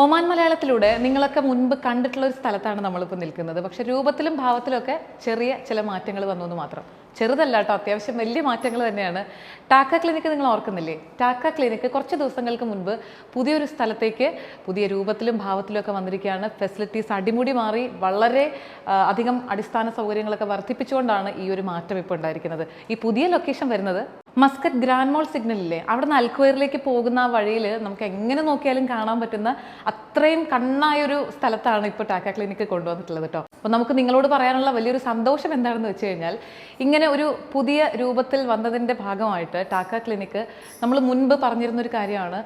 Oman മലയാളത്തിലൂടെ നിങ്ങളൊക്കെ മുൻപ് കണ്ടിട്ടുള്ള ഒരു സ്ഥലത്താണ് നമ്മളിപ്പോൾ നിൽക്കുന്നത്. പക്ഷെ രൂപത്തിലും ഭാവത്തിലും ഒക്കെ ചെറിയ ചില മാറ്റങ്ങൾ വന്നു മാത്രം. ചെറുതല്ല കേട്ടോ അത്യാവശ്യം വലിയ മാറ്റങ്ങൾ തന്നെയാണ്. ടാക്ക ക്ലിനിക്ക് നിങ്ങൾ ഓർക്കുന്നില്ലേ? ടാക്ക ക്ലിനിക്ക് കുറച്ച് ദിവസങ്ങൾക്ക് മുൻപ് പുതിയൊരു സ്ഥലത്തേക്ക് പുതിയ രൂപത്തിലും ഭാവത്തിലും ഒക്കെ വന്നിരിക്കുകയാണ്. ഫെസിലിറ്റീസ് അടിമുടി മാറി വളരെ അധികം അടിസ്ഥാന സൗകര്യങ്ങളൊക്കെ വർദ്ധിപ്പിച്ചുകൊണ്ടാണ് ഈ ഒരു മാറ്റം ഇപ്പോൾ ഉണ്ടായിരിക്കുന്നത്. ഈ പുതിയ ലൊക്കേഷൻ വരുന്നത് മസ്കറ്റ് ഗ്രാൻഡ് മോൾ സിഗ്നലില്ലേ? അവിടെ നിന്ന് അൽക്വയറിലേക്ക് പോകുന്ന ആ വഴിയിൽ നമുക്ക് എങ്ങനെ നോക്കിയാലും കാണാൻ പറ്റുന്ന അത്രയും കണ്ണായൊരു സ്ഥലത്താണ് ഇപ്പോൾ ടാക്ക ക്ലിനിക്ക് കൊണ്ടുവന്നിട്ടുള്ളത് കേട്ടോ. അപ്പോൾ നമുക്ക് നിങ്ങളോട് പറയാനുള്ള വലിയൊരു സന്തോഷം എന്താണെന്ന് വെച്ച് കഴിഞ്ഞാൽ ഇങ്ങനെ ഒരു പുതിയ രൂപത്തിൽ വന്നതിന്റെ ഭാഗമായിട്ട് ടാക്ക ക്ലിനിക്ക് നമ്മൾ മുൻപ് പറഞ്ഞിരുന്ന ഒരു കാര്യമാണ്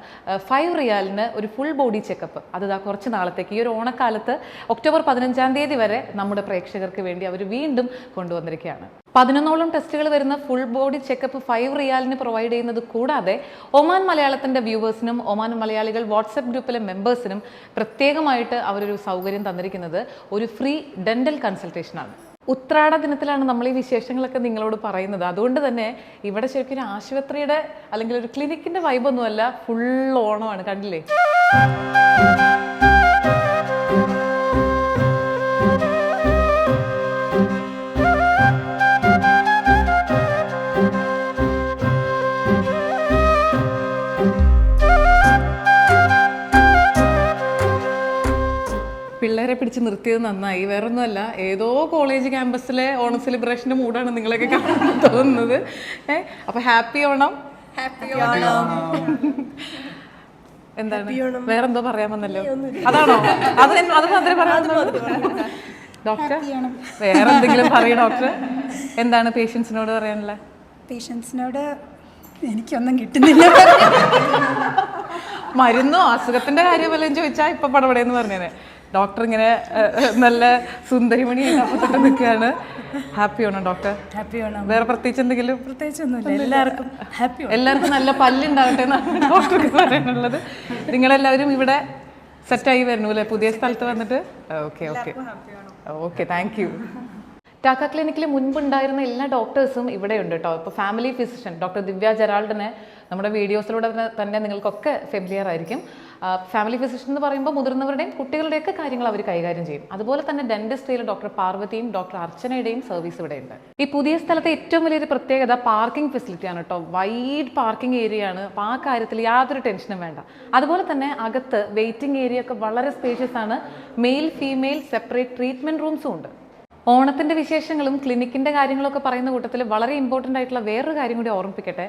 ഫൈവ് റിയാലിന് ഒരു ഫുൾ ബോഡി ചെക്കപ്പ്. അത് കുറച്ച് നാളത്തേക്ക് ഈ ഒരു ഓണക്കാലത്ത് ഒക്ടോബർ പതിനഞ്ചാം തീയതി വരെ നമ്മുടെ പ്രേക്ഷകർക്ക് വേണ്ടി അവർ വീണ്ടും കൊണ്ടുവന്നിരിക്കുകയാണ്. പതിനൊന്നോളം ടെസ്റ്റുകൾ വരുന്ന ഫുൾ ബോഡി ചെക്കപ്പ് ഫൈവ് റിയാലിന് പ്രൊവൈഡ് ചെയ്യുന്നത് കൂടാതെ ഒമാൻ മലയാളത്തിന്റെ വ്യൂവേഴ്സിനും ഒമാൻ മലയാളികൾ വാട്സപ്പ് ഗ്രൂപ്പിലെ മെമ്പേഴ്സിനും പ്രത്യേകമായിട്ട് അവരൊരു സൗകര്യം തന്നിരിക്കുന്നത് ഒരു ഫ്രീ ഡെന്റൽ കൺസൾട്ടേഷൻ ആണ്. ഉത്രാട ദിനത്തിലാണ് നമ്മൾ ഈ വിശേഷങ്ങളൊക്കെ നിങ്ങളോട് പറയുന്നത്. അതുകൊണ്ട് തന്നെ ഇവിടെ ശരിക്കും ആശുപത്രിയുടെ അല്ലെങ്കിൽ ഒരു ക്ലിനിക്കിന്റെ വൈബൊന്നുമല്ല ഫുൾ ഓണമാണ്. കണ്ടില്ലേ? പിള്ളേരെ പിടിച്ച് നിർത്തിയത് നന്നായി. വേറൊന്നുമല്ല ഏതോ കോളേജ് ക്യാമ്പസിലെ ഓണം സെലിബ്രേഷന്റെ മൂടാണ് നിങ്ങളൊക്കെ കാണാൻ തോന്നുന്നത്. ഏഹ് അപ്പൊ ഹാപ്പി ഓണം. ഹാപ്പി ഓണം. എന്താണ്? വേറെന്തോ പറയാൻ വന്നല്ലോ അതാണോ? അത് അത് മാത്രമേ പറയാൻ ഡോക്ടർ വേറെ എന്തെങ്കിലും പറയൂ ഡോക്ടർ. എന്താണ് പേഷ്യൻസിനോട് പറയാനുള്ളത്? പേഷ്യൻസിനോട് എനിക്കൊന്നും കിട്ടുന്നില്ല. മരുന്നോ? അസുഖത്തിന്റെ കാര്യം വല്ലതും ചോദിച്ചാൽ ഇപ്പൊ പടപടയെന്ന് പറഞ്ഞേനെ. ഡോക്ടർ ഇങ്ങനെ നല്ല സുന്ദരിമണി അപ്പത്തൊട്ട് നിൽക്കുകയാണ് ഹാപ്പി ആണോ ഡോക്ടർ? ഹാപ്പി ആണോ? വേറെ പ്രത്യേകിച്ച് എന്തെങ്കിലും? പ്രത്യേകിച്ചൊന്നുമില്ല. എല്ലാവർക്കും ഹാപ്പി എല്ലാവർക്കും നല്ല പല്ലുണ്ടാവട്ടെ എന്നാണ് ഡോക്ടർക്ക് പറയാനുള്ളത്. നിങ്ങളെല്ലാവരും ഇവിടെ സെറ്റായി വരുന്നു അല്ലേ പുതിയ സ്ഥലത്ത് വന്നിട്ട്? Okay okay. Okay thank you taka ക്ലിനിക്കിൽ മുൻപുണ്ടായിരുന്ന എല്ലാ ഡോക്ടേഴ്സും ഇവിടെ ഉണ്ട് കേട്ടോ. ഇപ്പോൾ ഫാമിലി ഫിസിഷ്യൻ ഡോക്ടർ ദിവ്യ ജെറാൾഡിനെ നമ്മുടെ വീഡിയോസിലൂടെ തന്നെ- നിങ്ങൾക്കൊക്കെ ഫെമിലിയർ ആയിരിക്കും. ഫാമിലി ഫിസിഷ്യൻ എന്ന് പറയുമ്പോൾ മുതിർന്നവരുടെയും കുട്ടികളുടെയൊക്കെ കാര്യങ്ങൾ അവർ കൈകാര്യം ചെയ്യും. അതുപോലെ തന്നെ ഡെന്റിസ്ട്രിയിൽ ഡോക്ടർ പാർവതിയും ഡോക്ടർ അർച്ചനയുടെയും സർവീസ് ഇവിടെ ഉണ്ട് ഈ പുതിയ സ്ഥലത്തെ ഏറ്റവും വലിയൊരു പ്രത്യേകത പാർക്കിംഗ് ഫെസിലിറ്റിയാണ് കേട്ടോ. വൈഡ് പാർക്കിംഗ് ഏരിയ ആണ്. അപ്പോൾ ആ കാര്യത്തിൽ യാതൊരു ടെൻഷനും വേണ്ട. അതുപോലെ തന്നെ അകത്ത് വെയിറ്റിംഗ് ഏരിയ ഒക്കെ വളരെ സ്പേഷ്യസ് ആണ്. മെയിൽ ഫീമെയിൽ സെപ്പറേറ്റ് ട്രീറ്റ്മെന്റ് റൂംസും ഉണ്ട്. ഓണത്തിന്റെ വിശേഷങ്ങളും ക്ലിനിക്കിന്റെ കാര്യങ്ങളൊക്കെ പറയുന്ന കൂട്ടത്തിൽ വളരെ ഇമ്പോർട്ടന്റ് ആയിട്ടുള്ള വേറൊരു കാര്യം കൂടി ഓർമ്മിപ്പിക്കട്ടെ.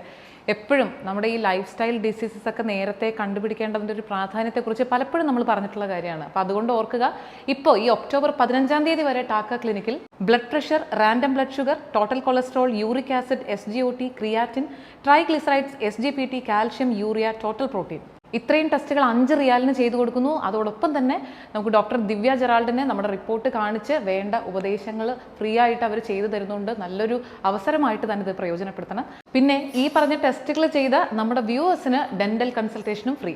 എപ്പോഴും നമ്മുടെ ഈ ലൈഫ് സ്റ്റൈൽ ഡിസീസസ് ഒക്കെ നേരത്തെ കണ്ടുപിടിക്കേണ്ടതിന്റെ ഒരു പ്രാധാന്യത്തെക്കുറിച്ച് പലപ്പോഴും നമ്മൾ പറഞ്ഞിട്ടുള്ള കാര്യമാണ്. അപ്പോൾ അതുകൊണ്ട് ഓർക്കുക ഇപ്പോൾ ഈ ഒക്ടോബർ പതിനഞ്ചാം തീയതി വരെ ടാക്ക ക്ലിനിക്കിൽ blood pressure random blood sugar total cholesterol uric acid S G O T creatine triglycerides S G P T calcium urea total protein ഇത്രയും ടെസ്റ്റുകൾ അഞ്ച് റിയാലിന് ചെയ്തു കൊടുക്കുന്നു. അതോടൊപ്പം തന്നെ നമുക്ക് ഡോക്ടർ ദിവ്യ ജെറാൾഡിനെ നമ്മുടെ റിപ്പോർട്ട് കാണിച്ച് വേണ്ട ഉപദേശങ്ങൾ ഫ്രീ ആയിട്ട് അവർ ചെയ്തു തരുന്നുണ്ട്. നല്ലൊരു അവസരമായിട്ട് തന്നെ ഇത് പ്രയോജനപ്പെടുത്തണം. പിന്നെ ഈ പറഞ്ഞ ടെസ്റ്റുകൾ ചെയ്ത നമ്മുടെ വ്യൂവേഴ്സിന് ഡെന്റൽ കൺസൾട്ടേഷനും ഫ്രീ